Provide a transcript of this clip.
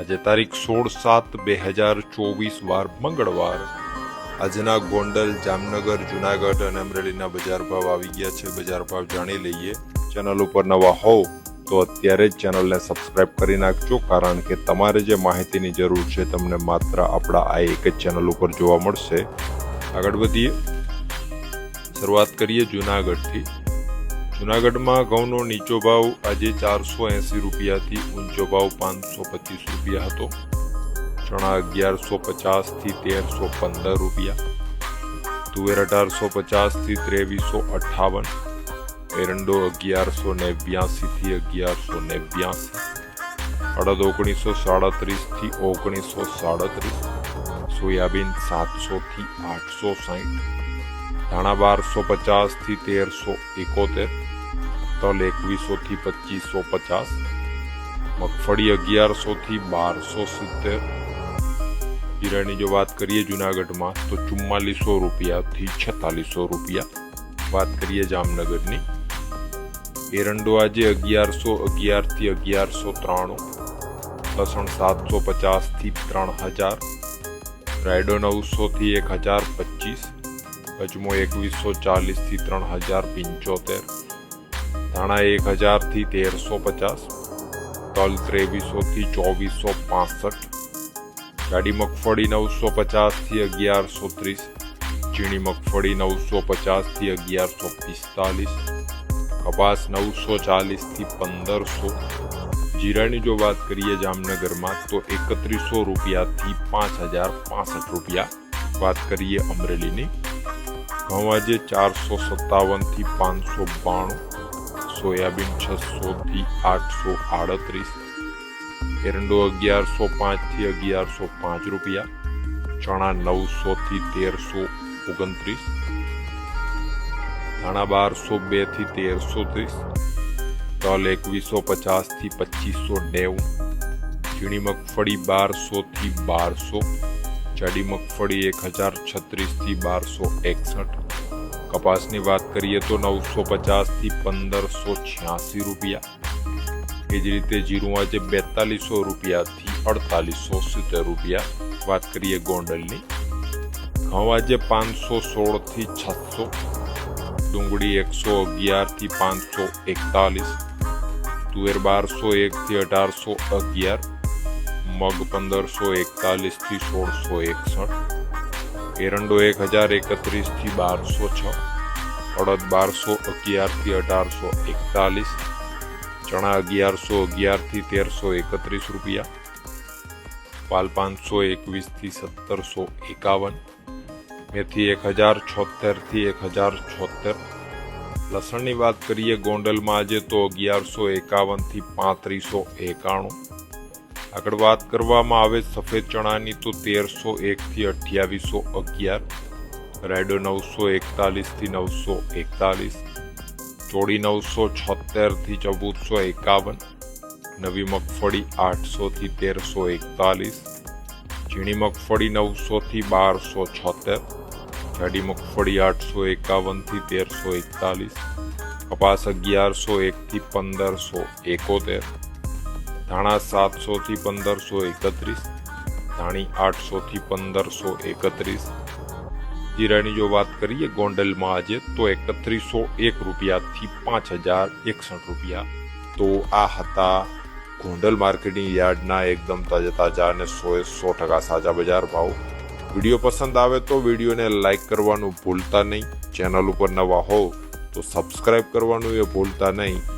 આજે તારીખ સોળ સાત બે હજાર ચોવીસ વાર મંગળવાર. આજના ગોંડલ, જામનગર, જુનાગઢ અને અમરેલીના બજાર ભાવ આવી ગયા છે. બજાર ભાવ જાણી લઈએ. ચેનલ ઉપર નવા હોવ તો અત્યારે જ ચેનલને સબસ્ક્રાઇબ કરી નાખજો, કારણ કે તમારે જે માહિતીની જરૂર છે તમને માત્ર આપણા આ એક જ ચેનલ ઉપર જોવા મળશે. આગળ વધીએ. શરૂઆત કરીએ જુનાગઢથી. જુનાગઢમાં ઘઉંનો નીચો ભાવ આજે ચારસો એંસી રૂપિયાથી ઊંચો ભાવ પાંચસો પચીસ રૂપિયા હતો. ચણા અગિયારસો પચાસથી તેરસો પંદર રૂપિયા. તુવેર અઢારસો પચાસથી ત્રેવીસો અઠ્ઠાવન એરંડો અગિયારસો ને બ્યાસીથી અગિયારસો ને બ્યાસી અડદ ઓગણીસો સાડત્રીસથી ઓગણીસો સાડત્રીસ. સોયાબીન સાતસોથી આઠસો સાહીઠ. ધાણા બારસો પચાસથી તેરસો એકોતેર, તલ એકવીસોથી પચીસો પચાસ મગફળી અગિયારસોથી બારસો સિત્તેર. જીરાની જો વાત કરીએ જુનાગઢમાં, તો ચુમ્માલીસો રૂપિયાથી છતાલીસો રૂપિયા. વાત કરીએ જામનગરની, એરંડો આજે અગિયારસો અગિયારથી અગિયારસો ત્રાણું, લસણ સાતસો પચાસથી ત્રણ હજાર, રાયડો નવસોથી એક હજાર પચીસ અજમો એકવીસો ચાલીસથી ત્રણ હજાર પંચોતેર, ધાણા એક હજારથી તેરસો પચાસ, તલ ત્રેવીસોથી ચોવીસો પાસઠ જાડી મગફળી નવસો પચાસથી અગિયારસો ત્રીસ ઝીણી મગફળી નવસો પચાસથી અગિયારસો પિસ્તાલીસ, કપાસ નવસો ચાલીસથી પંદરસો, જીરાની જો વાત કરીએ જામનગરમાં તો એકત્રીસો રૂપિયાથી પાંચ હજાર પાસઠ રૂપિયા વાત કરીએ અમરેલીની. ઘઉં ચારસો સત્તાવનથી પાંચસો બાણું, સોયાબીન છસોથી આઠસો આડત્રીસ, એરંડો અગિયારસો પાંચથી અગિયારસો પાંચ રૂપિયા, ચણા નવસોથી તેરસો ઓગણત્રીસ, ધાણા બારસો બેથી તેરસો ત્રીસ, તલ એકવીસો પચાસથી પચીસો નેવું, ઝીણી મગફળી બારસોથી બારસો જાડી મગફળી એક હજાર છત્રીસથી બારસો એકસઠ. કપાસની વાત કરીએ તો નવસો પચાસથી પંદરસો છ્યાસી રૂપિયા. એ જ રીતે જીરું આજે બેતાલીસો રૂપિયાથી અડતાલીસો સિત્તેર રૂપિયા. વાત કરીએ ગોંડલની. ઘઉં આજે પાંચસો સોળથી છસો. ડુંગળી એકસો અગિયારથી પાંચસો એકતાલીસ. તુવેર બારસો એકથી અઢારસો અગિયાર. મગ પંદરસો એકતાલીસથી સોળસો એકસઠ. એરંડો એક હજાર એકત્રીસથી બારસો છ. અડદ બારસો અગિયારથી અઢારસો એકતાલીસ. ચણા અગિયારસો અગિયારથી તેરસો એકત્રીસ રૂપિયા. પાલ પાંચસો એકવીસથી સત્તરસો એકાવન. મેથી એક હજાર છોતેરથી એક હજાર છોતેર. લસણની વાત કરીએ ગોંડલમાં આજે તો અગિયારસો એકાવનથી પાંત્રીસો એકાણું. આગળ વાત કરવામાં આવે સફેદ ચણાની તો તેરસો એકથી અઠ્યાવીસો અગિયાર, રેડો નવસો એકતાલીસથી નવસો એકતાલીસ ચોડી નવસો છોતેરથી ચૌદસો એકાવન, નવી મગફળી આઠસોથી તેરસો એકતાલીસ, ઝીણી મગફળી નવસોથી બારસો છોતેર જાડી મગફળી આઠસો એકાવનથી તેરસો એકતાલીસ, કપાસ અગિયારસો એકથી પંદરસો એકોતેર ધાણા સાતસોથી પંદરસો એકત્રીસ, ધાણી આઠસોથી પંદરસો એકત્રીસ. જીરાની જો વાત કરીએ ગોંડલમાં આજે, તો એકત્રીસો એક રૂપિયાથી પાંચ હજાર એકસઠ રૂપિયા. તો આ હતા ગોંડલ માર્કેટિંગ યાર્ડના એકદમ તાજા તાજા અને સો સો ટકા સાજા બજાર ભાવ. વીડિયો પસંદ આવે તો વિડીયોને લાઈક કરવાનું ભૂલતા નહીં. ચેનલ ઉપર નવા હોવ તો સબસ્ક્રાઇબ કરવાનું એ ભૂલતા નહીં.